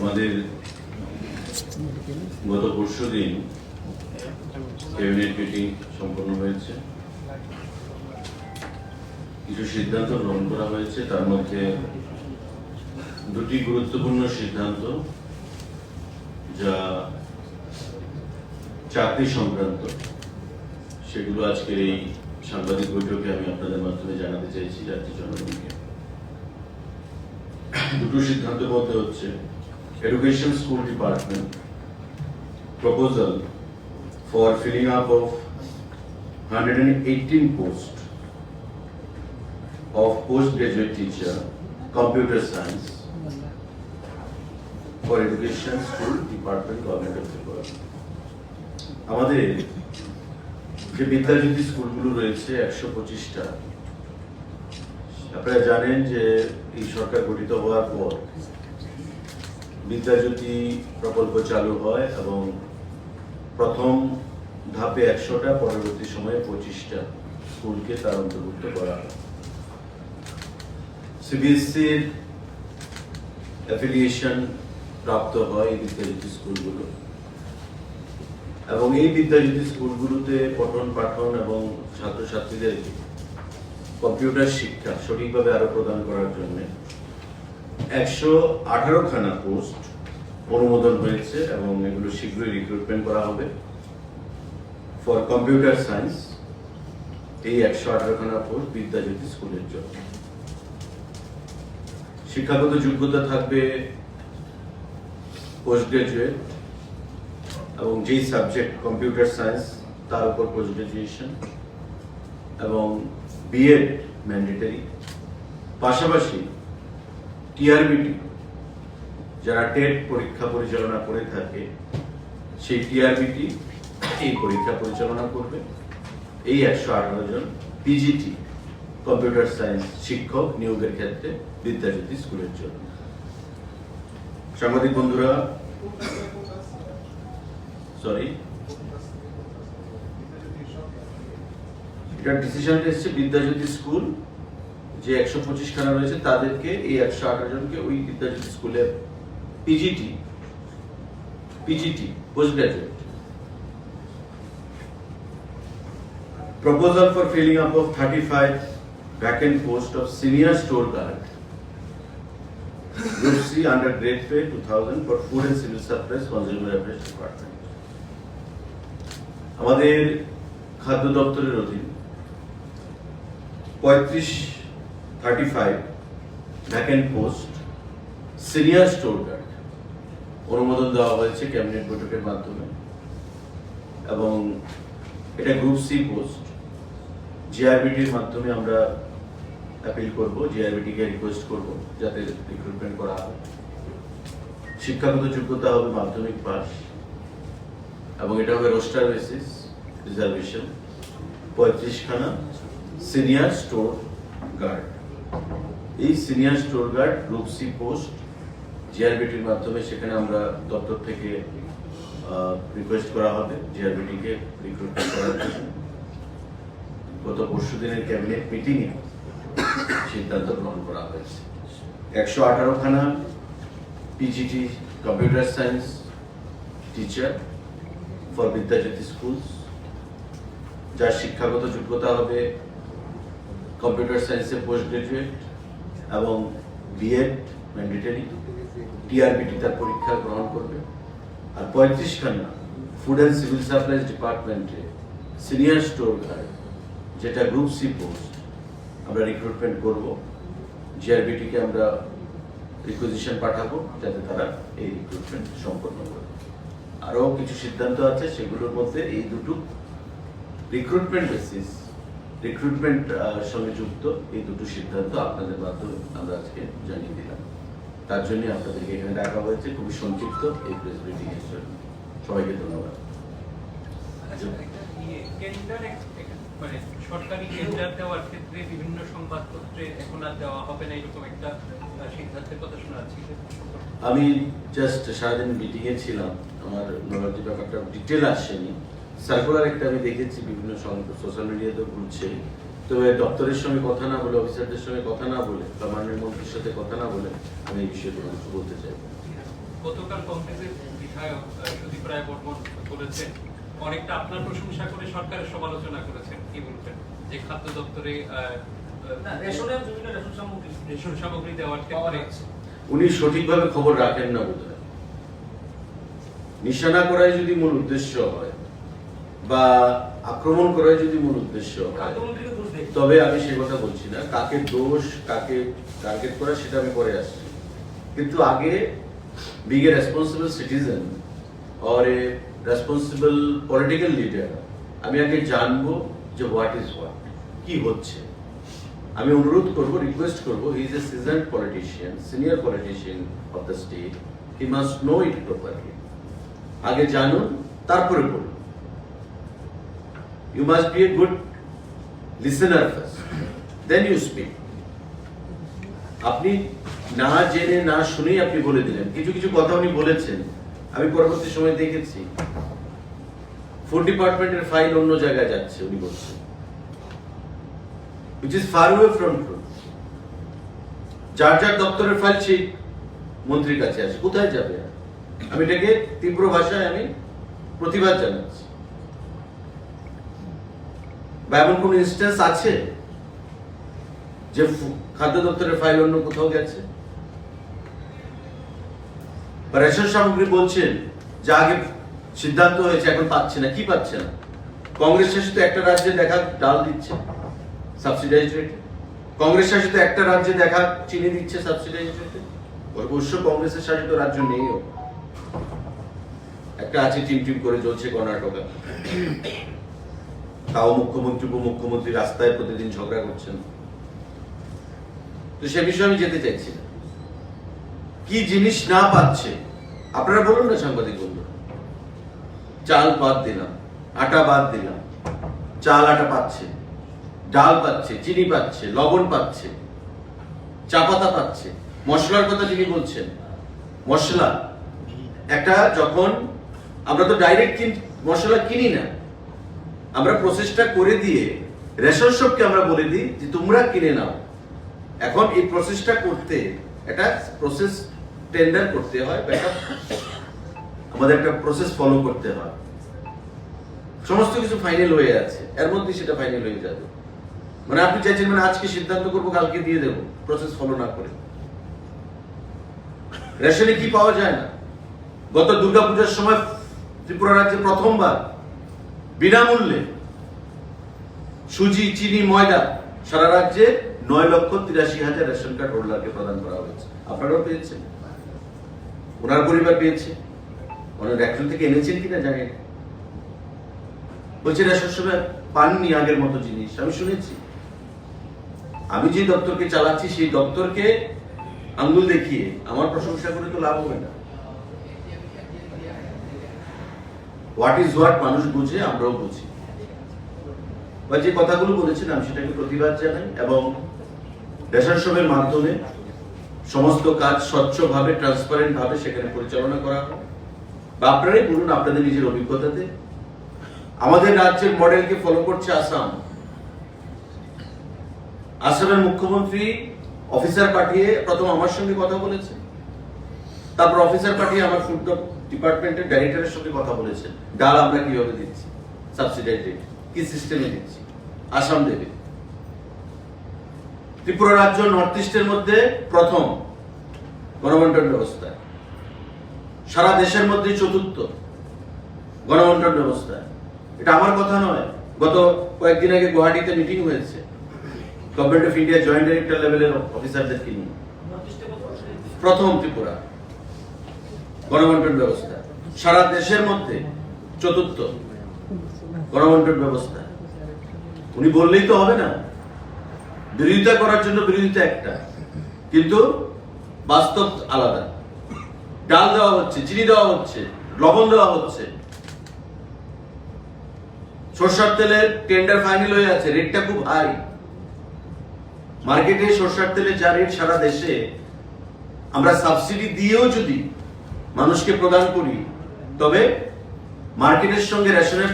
আমাদের গত পরশু দিন ক্যাবিনেট মিটিং সম্পন্ন হয়েছে। কিছু সিদ্ধান্ত গ্রহণ করা হয়েছে, তার মধ্যে দুটি গুরুত্বপূর্ণ সিদ্ধান্ত যা চাকরি সংক্রান্ত। সেগুলো আজকের এই সাংবাদিক বৈঠকে আমি আপনাদের মাধ্যমে জানাতে চাইছি রাজ্যের জনগণকে। দুটো সিদ্ধান্তের মধ্যে হচ্ছে education school department proposal for filling up of hundred and eighteen post of postgraduate teacher, computer science for education, school, department, government of Tripura. আমাদের যে বিদ্যাজ্যোতি স্কুলগুলো রয়েছে, একশো পঁচিশটা আপনারা জানেন যে এই সরকার গঠিত হওয়ার পর বিদ্যাজ্যোতি প্রকল্প চালু হয় এবং প্রথম ধাপে একশোটা, পরবর্তী সময়ে পঁচিশটা স্কুলকে তার অন্তর্ভুক্ত করা হয় সিবিএসসির অ্যাফিলিয়েশন প্রাপ্ত হয় এই বিদ্যাজ্যোতি স্কুলগুলো। এবং এই বিদ্যাজ্যোতি স্কুলগুলোতে পঠন পাঠন এবং ছাত্রছাত্রীদেরকে কম্পিউটার শিক্ষা সঠিকভাবে আরও প্রদান করার জন্য একশো আঠারো খানা পোস্ট অনুমোদন হয়েছে এবং এগুলো শীঘ্রই রিক্রুটমেন্ট করা হবে। ফর কম্পিউটার সায়েন্স এই একশো আঠারো খানা পোস্ট বিদ্যাজ্যোতি স্কুলের জন্য। শিক্ষাগত যোগ্যতা থাকবে পোস্ট গ্রাজুয়েট এবং যেই সাবজেক্ট কম্পিউটার সায়েন্স তার উপর পোস্ট গ্রাজুয়েশন এবং বিএড ম্যান্ডেটারি পাশাপাশি টিআরবিটি যারা টেট পরীক্ষা পরিচালনা করে থাকে, সেই টিআরবিটি এই পরীক্ষা পরিচালনা করবে। এই একশো আঠারো জন পিজিটি কম্পিউটার সায়েন্স শিক্ষক নিয়োগের ক্ষেত্রে বিদ্যাজ্যোতি স্কুলের জন্য। সাংবাদিক বন্ধুরা সরি এটা ডিসিশন এসেছে বিদ্যাজ্যোতি স্কুল। যে একশো পঁচিশ খানা রয়েছে তাদেরকে, এই একশো আঠারো জনকে ওই বিদ্যাজ্যোতি স্কুলে PGT PGT post graduate proposal for filling up of 35 vacant post of senior store guard. Group C under grade pay 2000 for food and civil supplies, consumer affairs department. আমাদের খাদ্য দপ্তরের অধীন পঁয়ত্রিশ thirty five vacant post senior store guard অনুমোদন দেওয়া হয়েছে cabinet বৈঠকের মাধ্যমে এবং এটা গ্রুপ সি পোস্ট জিআরবিটির মাধ্যমে আমরা অ্যাপিল করব জিআরবিটিকে রিকোয়েস্ট করব, যাতে রিক্রুটমেন্ট করা হয়। শিক্ষাগত যোগ্যতা হবে মাধ্যমিক পাস এবং এটা হবে রোস্টার বেসিস রিজার্ভেশন পঁয়ত্রিশ খানা সিনিয়র স্টোর গার্ড এই senior store guard group C post জিআরবিটির মাধ্যমে সেখানে আমরা দপ্তর থেকে রিকোয়েস্ট করা হবে জিআরবিটিকে রিক্রুটমেন্ট করার জন্য। গত পরশু দিনের ক্যাবিনেট মিটিংয়ে সিদ্ধান্ত গ্রহণ করা হয়েছে। একশো আঠারো খানা PGT computer science teacher for Vidyajyoti schools যার শিক্ষাগত যোগ্যতা হবে কম্পিউটার সায়েন্সে পোস্ট গ্রাজুয়েট এবং বিএড ম্যান্ডেটারি টিআরবিটি তার পরীক্ষা গ্রহণ করবে। আর পঁয়ত্রিশ খানা ফুড অ্যান্ড সিভিল সাপ্লাইজ ডিপার্টমেন্টে সিনিয়র স্টোর গার্ড যেটা গ্রুপ সি পোস্ট আমরা রিক্রুটমেন্ট করব। জিআরবিটিকে আমরা রিকুইজিশন পাঠাবো যাতে তারা এই রিক্রুটমেন্ট সম্পন্ন করে। আরও কিছু সিদ্ধান্ত আছে, সেগুলোর মধ্যে এই দুটো রিক্রুটমেন্ট বেসিস রিক্রুটমেন্ট সঙ্গে যুক্ত এই দুটো সিদ্ধান্ত আপনাদের মাধ্যমে আমরা আজকে জানিয়ে দিলাম। তার জন্য আপনাদেরকে এখানে ডাকা হয়েছে, খুবই সংক্ষিপ্ত এই প্রেস ব্রিফিং এর জন্য। সবাইকে ধন্যবাদ। মানে সরকারি টেন্ডার দেওয়ার ক্ষেত্রে বিভিন্ন সংবাদপত্রে এখন আর দেওয়া হবে না এরকম একটা সিদ্ধান্তের কথা শোনা যাচ্ছে। আমি জাস্ট সারাদিন মিটিংয়ে ছিলাম আমার নবাজি ব্যাপারটা ডিটেল আসেনি। সার্কুলার একটা আমি দেখেছি বিভিন্ন সোশ্যাল মিডিয়াতে ঘুরছে। তবে দপ্তরের সঙ্গে কথা না বলে অফিসারদের সঙ্গে কথা না বলে বা মন্ত্রীর সাথে কথা না বলে আমি এই বিষয়ে কোনো কিছু বলতে চাই। গতকাল কংগ্রেসের বিধায়ক সুদীপ রায় বর্মন বলেছেন অনেকটা আপনার প্রশংসা করে সরকারের সমালোচনা করেছেন কি বলবেন? যে খাদ্য দপ্তরে রেশন সামগ্রী। দেওয়ার ক্ষেত্রে উনি সঠিকভাবে খবর রাখেন না বোধ নিশানা করাই যদি মূল উদ্দেশ্য হয় বা আক্রমণ করাই যদি মূল উদ্দেশ্য হয় তবে আমি সে কথা বলছি না। কাকে দোষ কাকে টার্গেট করা সেটা আমি পরে আসছি। কিন্তু আগে being a responsible citizen or a responsible political leader আমি আগে জানব যে হোয়াট ইজ হোয়াট কি হচ্ছে। আমি অনুরোধ করব রিকোয়েস্ট করব he is a seasoned politician senior politician of the state he must know it properly আগে জানুন, তারপরে বলুন। You must be a good listener then you speak আপনি না জেনে, না শুনেই আপনি বলে দিলেন। কিছু কিছু কথা উনি বলেছেন। আমি পরবর্তী সময় দেখেছি। ফুড ডিপার্টমেন্টের ফাইল অন্য জায়গায় যাচ্ছে, উনি বলছেন which is far away from truth যার যার দপ্তরের ফাইল সেই মন্ত্রীর কাছে আছে কোথায় যাবে? আমি এটাকে তীব্র ভাষায় আমি প্রতিবাদ জানাচ্ছি। বা এমন কোন ইনস্টেন্স আছে? যে খাদ্য দপ্তরের ফাইল অন্য কোথাও গেছে? রেশন সামগ্রী বলছেন, যে আগে সিদ্ধান্ত হয়েছে, এখন পাচ্ছে না, কি পাচ্ছে না? কংগ্রেস শাসিত একটা রাজ্যে দেখা ডাল দিচ্ছে সাবসিডাইজ রেটে কংগ্রেস শাসিত একটা রাজ্যে দেখা চিনি দিচ্ছে সাবসিডাইজ রেটে অবশ্য কংগ্রেসের শাসিত রাজ্য নেইও একটা আছে টিম টিম করে চলছে কর্ণাটকা। তাও মুখ্যমন্ত্রী, উপমুখ্যমন্ত্রী রাস্তায় প্রতিদিন ঝগড়া করছেন। তো সে বিষয়ে আমি যেতে চাইছি না। কি জিনিস না পাচ্ছে? আপনারা বলুন না, সাংবাদিক বন্ধু। চাল বাদ দিলাম, আটা বাদ দিলাম। চাল, আটা পাচ্ছে। ডাল পাচ্ছে, চিনি পাচ্ছে, লবণ পাচ্ছে। চা পাতা পাচ্ছে। মশলার কথা যিনি বলছেন, মশলা। একটা যখন আমরা তো ডাইরেক্ট মশলা কিনি না, আমরা প্রসেসটা করে দিয়ে রেশন শপকে আমরা বলে দিই যে তোমরা কিনে নাও। এখন এই প্রসেসটা করতে একটা প্রসেস টেন্ডার করতে হয় বা আমাদের একটা প্রসেস ফলো করতে হয়। সমস্ত কিছু ফাইনাল হয়ে আছে, এর মধ্যে সেটা ফাইনাল হয়ে যাবে। মানে আপনি চাইছেন মানে আজকে সিদ্ধান্ত করব, কালকে দিয়ে দেবো প্রসেস ফলো না করে। রেশনে কি পাওয়া যায় না? গত দুর্গাপূজার সময় ত্রিপুরা রাজ্যে প্রথমবার বিনামূল্যে সুজি, চিনি, ময়দা সারা রাজ্যে নয় লক্ষ তিরাশি হাজার রেশন কার্ড হোল্ডারকে প্রদান করা হয়েছে। আপনারাও পেয়েছেন। ওনার পরিবার পেয়েছে। ওনার একজন থেকে এনেছেন কিনা জানি না। বলছে রেশন সময় পাননি আগের মতো জিনিস। আমি শুনেছি। আমি যে দপ্তরকে চালাচ্ছি, সেই দপ্তরকে আঙ্গুল দেখিয়ে আমার প্রশংসা করে তো লাভ হবে না। হোয়াট ইজ হোয়াট মানুষ বুঝে, আমরাও বুঝি। বা যে কথাগুলো বলেছেন, আমি সেটাকে প্রতিবাদ জানাই এবং শপের মাধ্যমে সমস্ত কাজ স্বচ্ছভাবে ট্রান্সপারেন্ট ভাবে সেখানে পরিচালনা করা হয়। বা আপনারাই বলুন আপনাদের নিজের অভিজ্ঞতাতে। আমাদের রাজ্যের মডেলকে ফলো করছে আসাম। আসামের মুখ্যমন্ত্রী অফিসার পাঠিয়ে প্রথম আমার সঙ্গে কথা বলেছে। তারপর অফিসার পাঠিয়ে আমার ফুড ডিপার্টমেন্টের ডাইরেক্টরের সঙ্গে কথা বলেছেন ডাল আমরা কীভাবে দিচ্ছি? সাবসিডাইজ কি সিস্টেমে দিচ্ছি? আসাম দেবে। ত্রিপুরা রাজ্য নর্থ ইস্টের মধ্যে প্রথম গণবন্টন ব্যবস্থা। সারা দেশের মধ্যে চতুর্থ গণবন্টন ব্যবস্থা। এটা আমার কথা নয়। গত কয়েকদিন আগে গুয়াহাটিতে মিটিং হয়েছে। Government of India joint director লেভেলের অফিসারদেরকে নিয়ে। প্রথম ত্রিপুরা গণবন্টন ব্যবস্থা। সারা দেশের মধ্যে চতুর্থ গণবন্টন ব্যবস্থা। উনি বললেই তো হবে না। বিরোধিতা করার জন্য বিরোধিতা একটা। কিন্তু বাস্তব আলাদা। ডাল দেওয়া হচ্ছে, চিনি দেওয়া হচ্ছে, লবণ দেওয়া হচ্ছে। সরষার তেলের টেন্ডার ফাইনাল হয়ে আছে রেটটা খুব হাই মার্কেটে সরষার তেলে যা রেট সারা দেশে, আমরা সাবসিডি দিয়েও যদি মানুষকে প্রদান করি, তবে মার্কেটের সঙ্গে রেশনের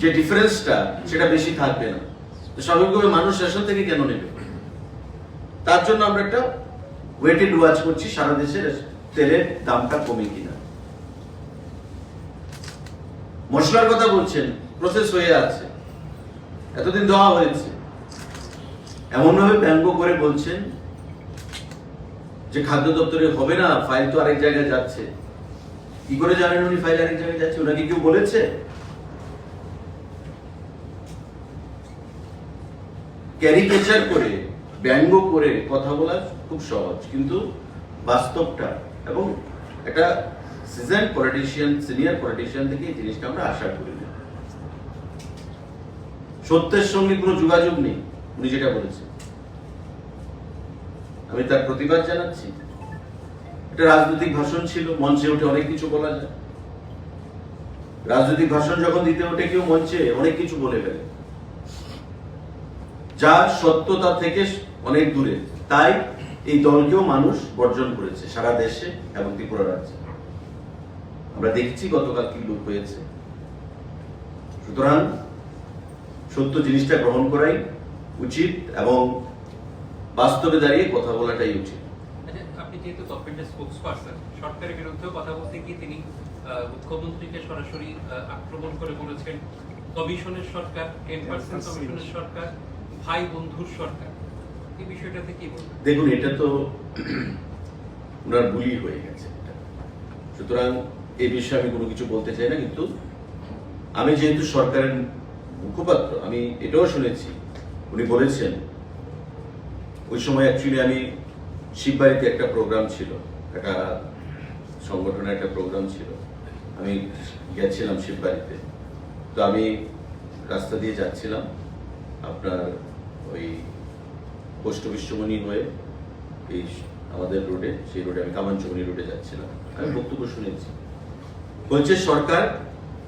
যে ডিফারেন্সটা সেটা বেশি থাকবে না। স্বাভাবিকভাবে মানুষ রেশন থেকে কেন নেবে? তার জন্য আমরা একটা ওয়েটেড ওয়াচ করছি, সারা দেশে তেলের দামটা কমে কিনা। মশলার কথা বলছেন প্রসেস হয়ে আছে। এতদিন দেওয়া হয়েছে। এমন ভাবে ব্যঙ্গ করে বলছেন যে খাদ্য দপ্তরে হবে না ফাইল তো আরেক জায়গায় যাচ্ছে। কি করে জানেন উনি ফাইল আরেক জায়গায় যাচ্ছে? ওনাকে কেউ বলেছে? ক্যারিকেচার করে, ব্যঙ্গ করে কথা বলা খুব সহজ। কিন্তু বাস্তবটা এবং একটা সিজন পলিটিশিয়ান সিনিয়র পলিটিশিয়ান থেকে এই জিনিসটা আমরা আশা করি না। সত্যের সঙ্গে কোনো যোগাযোগ নেই, উনি যেটা বলেছেন। আমি তার প্রতিবাদ জানাচ্ছি। এটা রাজনৈতিক ভাষণ ছিল, মঞ্চে উঠে অনেক কিছু বলা যায়। রাজনৈতিক ভাষণ যখন দিতে ওঠে, কেউ মঞ্চে অনেক কিছু বলে ফেলে। যা সত্যতা থেকে অনেক দূরে। তাই এই দলকেও মানুষ বর্জন করেছে সারা দেশে এবং ত্রিপুরা রাজ্যে। আমরা দেখছি গতকাল কি লোক হয়েছে। সুতরাং সত্য জিনিসটা গ্রহণ করাই উচিত এবং বাস্তবে দাঁড়িয়ে কথা বলাটাই উচিত। আচ্ছা, আপনি যেহেতু গভর্নমেন্টের স্পোক্স পার্সন সরকারের বিরুদ্ধেও কথা বলতে গিয়ে তিনি আহ, মুখ্যমন্ত্রীকে সরাসরি আক্রমণ করে বলেছেন। কমিশনের সরকার টেন পার্সেন্ট কমিশনের সরকার। ভাই বন্ধুর সরকার। এই বিষয়টাতে কি বলবেন দেখুন, এটা তো ওনার ভুলই হয়ে গেছে সুতরাং এই বিষয়ে আমি কোনো কিছু বলতে চাই না, কিন্তু আমি যেহেতু সরকারের মুখপাত্র, আমি এটাও শুনেছি, উনি বলেছেন, ওই সময় অ্যাকচুয়ালি আমি শিববাড়িতে একটা প্রোগ্রাম ছিল, একটা সংগঠনের একটা প্রোগ্রাম ছিল। আমি গেছিলাম শিববাড়িতে। তো আমি রাস্তা দিয়ে যাচ্ছিলাম, আপনার ওই পোস্ট বিশ্বমণি হয়ে এই আমাদের রোডে সেই রোডে আমি কামানচমনি রোডে যাচ্ছিলাম। আমি বক্তব্য শুনেছি। বলছে সরকার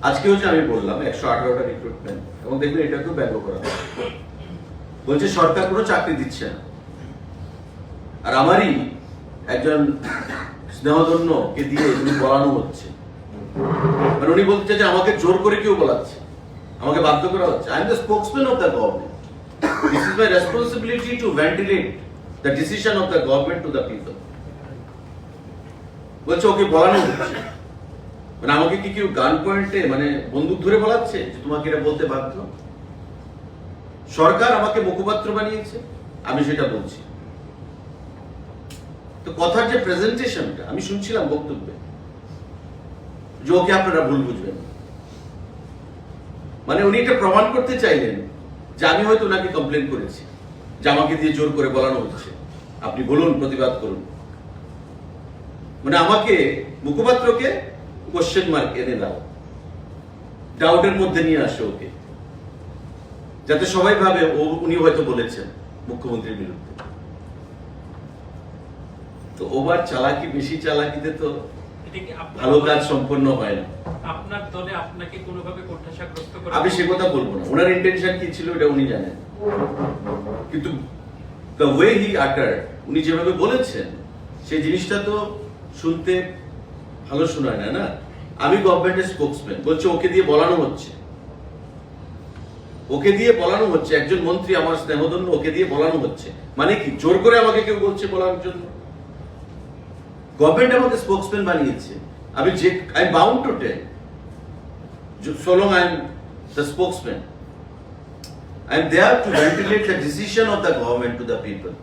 আজকে হচ্ছে আমি বললাম একশো আঠারোটা রিক্রুটমেন্ট এবং দেখবেন এটাকেও ব্যঙ্গ করা বলছে সরকার কোনো চাকরি দিচ্ছে না। আর আমারই একজন স্নেহধন্য কে দিয়ে এগুলি বলানো হচ্ছে। মানে উনি বলতে চাইছে আমাকে জোর করে কেউ বলাচ্ছে। আমাকে বাধ্য করা হচ্ছে। I am the spokesman of the government This is my responsibility to ventilate the decision of the government to the people. বলছে, ওকে বলানো হচ্ছে। মানে আমাকে কি কেউ গান পয়েন্টে মানে বন্দুক ধরে বলাচ্ছে যে তোমাকে এটা বলতে বাধ্য? সরকার আমাকে মুখপাত্র বানিয়েছে, আমি সেটা বলছি। তো কথার যে প্রেজেন্টেশনটা আমি শুনছিলাম বক্তব্যে যে, ওকে আপনারা ভুল বুঝবেন। মানে উনি এটা প্রমাণ করতে চাইলেন যে আমি হয়তো ওনাকে কমপ্লেন করেছি, যে আমাকে দিয়ে জোর করে বলানো হচ্ছে। আপনি বলুন, প্রতিবাদ করুন। মানে আমাকে, মুখপাত্রকে কোশ্চেন মার্ক এনে দাও। ডাউটের মধ্যে নিয়ে আসে ওকে। যাতে সবাই ভাবে ও, উনি হয়তো বলেছেন মুখ্যমন্ত্রীর বিরুদ্ধে। তো ওবার চালাকি, বেশি চালাকিতে তো ভালো কাজ সম্পন্ন হয় না। আপনার দলে আপনাকে কোনোভাবে কোণঠাসাগ্রস্ত করে? আমি সে কথা বলব না। ওনার ইন্টেনশন কি ছিল এটা উনি জানেন। কিন্তু দ্য ওয়ে হি আটার উনি যেভাবে বলেছেন সেই জিনিসটা তো শুনতে ভালো শোনায় না না? আমি গভর্নমেন্টের স্পোক্সম্যান বলছে ওকে দিয়ে বলানো হচ্ছে। ওকে দিয়ে বলানো হচ্ছে। একজন মন্ত্রী আমার স্নেহধন্য ওকে দিয়ে বলানো হচ্ছে। মানে কি? জোর করে আমাকে কেউ বলছে বলার জন্য? গভর্নমেন্ট আমাকে স্পোক্সম্যান বানিয়েছে আমি যে I bound to tell so long I am the spokesman. I am there to ventilate the decision of the government to the people.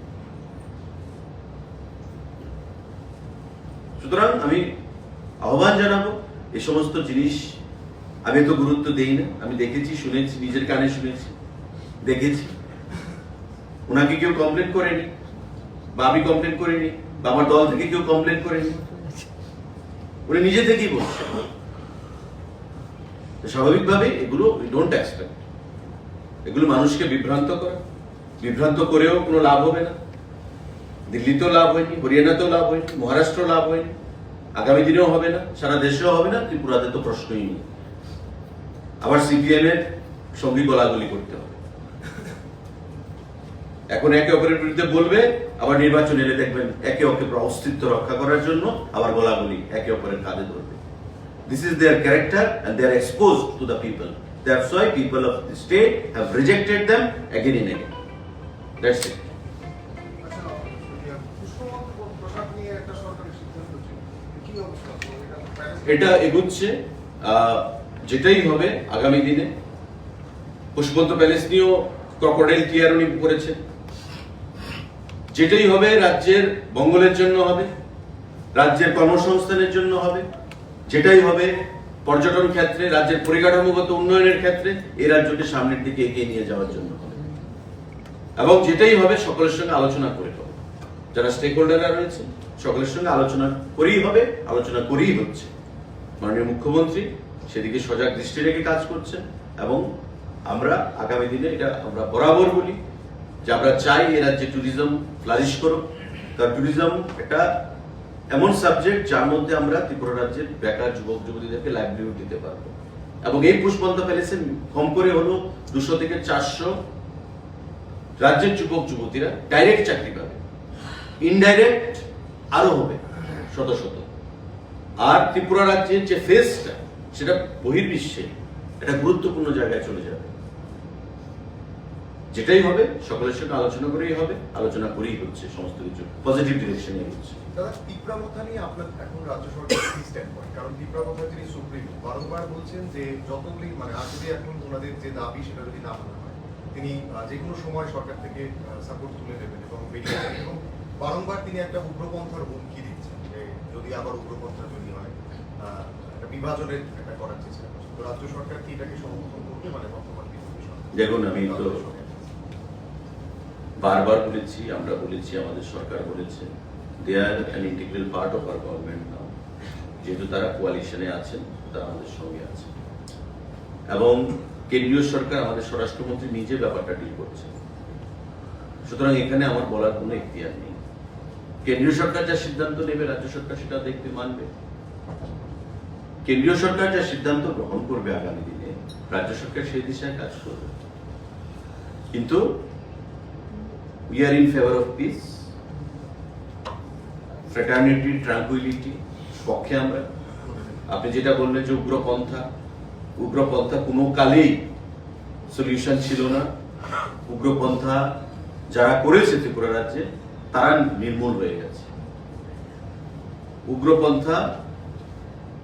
সুতরাং আমি আহ্বান জানাব এই সমস্ত জিনিস আমি তো গুরুত্ব দেই না আমি দেখেছি, শুনেছি, নিজের কানে শুনেছি, দেখেছি ওনাকে কেউ কমপ্লেন করেনি, বা আমি কমপ্লেন করিনি আমার দল থেকে কেউ কমপ্লেন করেনি। উনি নিজে থেকেই বলছেন স্বাভাবিকভাবে এগুলো ডোন্ট এক্সপেক্ট এগুলো মানুষকে বিভ্রান্ত করে। বিভ্রান্ত করেও কোনো লাভ হবে না। দিল্লিতেও লাভ হয়নি, হরিয়ানাতেও লাভ হয়নি মহারাষ্ট্র লাভ হয়নি। আগামী দিনেও হবে না, সারা দেশেও হবে না, ত্রিপুরাতে তো প্রশ্নই নেই। আবার সিপিএম এর সঙ্গী গলাগলি করতে হবে। এখন একে অপরের বিরুদ্ধে বলবে আবার নির্বাচন এলে দেখবেন একে অপরের অস্তিত্ব রক্ষা করার জন্য আবার গোলাগুলি একে অপরের কাঁধে ধরবে। This is their character and they are expose to the people that's why people of the state have rejected them again in again that's it এটা এগুচ্ছে যেটাই হবে আগামী দিনে। পুষ্পন্ত প্যালেস নিয়েও ক্রকোডাইল টিয়ার উনি করেছেন। যেটাই হবে রাজ্যের মঙ্গলের জন্য হবে, রাজ্যের কর্মসংস্থানের জন্য হবে, যেটাই হবে পর্যটন ক্ষেত্রে, রাজ্যের পরিকাঠামোগত উন্নয়নের ক্ষেত্রে এই রাজ্যকে সামনের দিকে এগিয়ে নিয়ে যাওয়ার জন্য হবে। এবং যেটাই হবে সকলের সঙ্গে আলোচনা করে হবে। যারা স্টেক হোল্ডাররা রয়েছে, সকলের সঙ্গে আলোচনা করেই হবে, আলোচনা করেই হচ্ছে। মাননীয় মুখ্যমন্ত্রী সেদিকে সজাগ দৃষ্টি রেখে কাজ করছেন এবং আমরা আগামী দিনে এটা আমরা বরাবর বলি। যে আমরা চাই এ রাজ্যে ট্যুরিজম ফ্লারিশ করুক। কারণ ট্যুরিজম একটা এমন সাবজেক্ট যার মধ্যে আমরা ত্রিপুরা রাজ্যের বেকার যুবক, যুবতীদেরকে লাইভলিহুড দিতে পারব। এবং এই পুষ্পন্ত প্যালেসে কম করে হলো দুশো থেকে চারশো রাজ্যের যুবক, যুবতীরা ডাইরেক্ট চাকরি পাবে। ইনডাইরেক্ট আরও হবে, শত শত। আর ত্রিপুরা রাজ্যের যে ফেসটা সেটা বহির্বিশ্বে একটা গুরুত্বপূর্ণ জায়গায় চলে যাবে। যেটাই হবে সকলের সঙ্গে আলোচনা করেই হবে আলোচনা করেই হচ্ছে সমস্ত কিছু পজিটিভ ডিরেকশনে হচ্ছে। দাদা কথা নিয়ে আপনার এখন রাজ্য সরকার কি স্ট্যান্ড পয়েন্ট কারণ তীব্রা কথা তিনি সুপ্রিম। বারংবার বলছেন যে যতগুলি মানে আর যদি এখন ওনাদের যে দাবি সেটা যদি না মানা হয় তিনি যে কোনো সময় সরকার থেকে সাপোর্ট তুলে নেবেন এবং বেরিয়ে যাবেন। এবং বারংবার তিনি একটা উগ্রপন্থার হুমকি দিচ্ছেন যে যদি আবার উগ্রপন্থা তৈরি হয় একটা বিভাজনের একটা করার চেষ্টা করছে তো রাজ্য সরকার কি এটাকে সমর্থন করবে? মানে বর্তমান দেখুন, আমি তো- বারবার বলেছি, আমরা বলেছি, আমাদের সরকার বলেছে they are an integral part of our government now যেহেতু তারা কোয়ালিশনে আছেন, তারা আমাদের সঙ্গে আছে এবং কেন্দ্রীয় সরকার আমাদের স্বরাষ্ট্রমন্ত্রী নিজে ব্যাপারটা ডিল করছে। সুতরাং এখানে আমার বলার কোনো ইতিহার নেই। কেন্দ্রীয় সরকার যা সিদ্ধান্ত নেবে, রাজ্য সরকার সেটা দেখতে মানবে। কেন্দ্রীয় সরকার যা সিদ্ধান্ত গ্রহণ করবে আগামী দিনে, রাজ্য সরকার সেই দিশায় কাজ করবে। কিন্তু we are in favor of peace, fraternity, tranquility, পক্ষে আমরা। আপনি যেটা বললেন যে উগ্রপন্থা উগ্রপন্থা কোনো কালেই সলিউশন ছিল না। উগ্রপন্থা যারা করেছে ত্রিপুরা রাজ্যে, তারা নির্মূল হয়ে গেছে। উগ্রপন্থা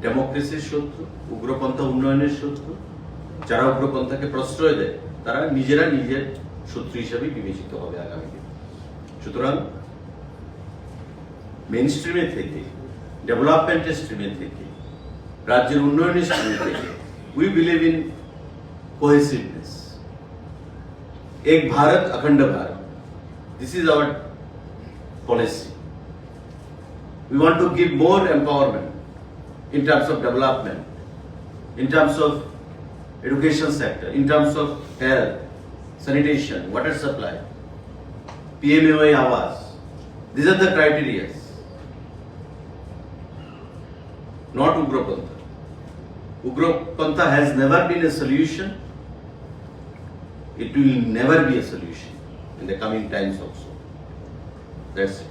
ডেমোক্রেসির শত্রু, উগ্রপন্থা উন্নয়নের শত্রু। যারা উগ্রপন্থাকে প্রশ্রয় দেয়, তারা নিজেরা নিজের শত্রু হিসাবে বিবেচিত হবে আগামী সুতরাং মেন স্ট্রিমে থেকে ডেভেলপমেন্টের স্ট্রিমে থেকে রাজ্যের উন্নয়নের স্ট্রিমে থেকে উই বিলিভ ইন কোহেসিভনেস এক ভারত অখণ্ড Bharat this is our policy we want to give more empowerment in terms of development, in terms of education sector, in terms of health, sanitation, water supply, PMAY Awas. These are the criteria. Not Ugrapantha. Ugrapantha has never been a solution. It will never be a solution in the coming times also. That's it.